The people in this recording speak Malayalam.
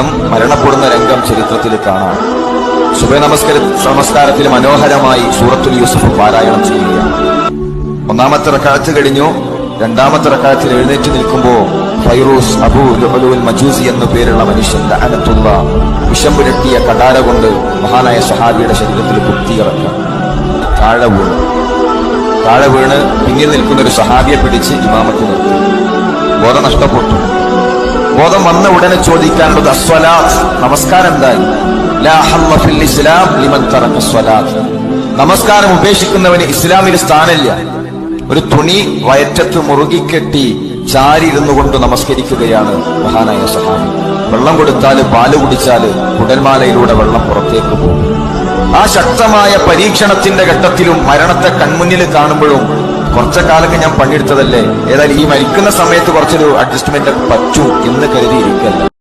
അദ്ദേഹം മരണപ്പെടുന്ന രംഗം ചരിത്രത്തിൽ കാണാം. സുബ നമസ്കാര നമസ്കാരത്തിൽ മനോഹരമായി സൂറത്തുൽ യൂസഫ് പാരായണം ചെയ്യുകയാണ്. ഒന്നാമത്തെ റക്കാഴ്ച കഴിഞ്ഞു. രണ്ടാമത്തെ റക്കാഴ്ചയിൽ എഴുന്നേറ്റ് നിൽക്കുമ്പോൾ ഫൈറൂസ് അബൂ ലുഹലുൽ മജൂസി എന്നു പേരുള്ള മനുഷ്യൻ അനത്തുള്ള വിഷം പുരട്ടിയ കടാര കൊണ്ട് മഹാനായ സഹാബിയുടെ ശരീരത്തിൽ കുത്തിയിറക്കാം താഴെ വീണ്. താഴെ വീണ് പിന്നിൽ നിൽക്കുന്ന ഒരു സഹാബിയെ പിടിച്ച് ഇമാമത്ത് നിർത്തി. ബോധം നഷ്ടപ്പെട്ടു ബോധം വന്ന ഉടനെ ചോദിക്കാനുള്ളത് അസ്വലാത്ത് നമസ്കാരം എന്തായി? ഇസ്ലാം നമസ്കാരം ഉപേക്ഷിക്കുന്നവന് ഇസ്ലാമിൽ സ്ഥാനമില്ല. ഒരു തുണി വയറ്റത്ത് മുറുകിക്കെട്ടി ചാരി ഇരുന്നു കൊണ്ട് നമസ്കരിക്കുകയാണ് മഹാനായ സഹാബി. വെള്ളം കൊടുത്താൽ പാൽ കുടിച്ചാൽ കുടൽമാലയിലൂടെ വെള്ളം പുറത്തേക്ക് പോകും. ആ ശക്തമായ പരീക്ഷണത്തിന്റെ ഘട്ടത്തിലും മരണത്തെ കൺമുന്നിൽ കാണുമ്പോഴും കുറച്ച കാലൊക്കെ ഞാൻ പണിയെടുത്തതല്ലേ? ഏതായാലും ഈ മരിക്കുന്ന സമയത്ത് കുറച്ചൊരു അഡ്ജസ്റ്റ്മെന്റ് പറ്റും എന്ന് കരുതിയിരിക്കല്ല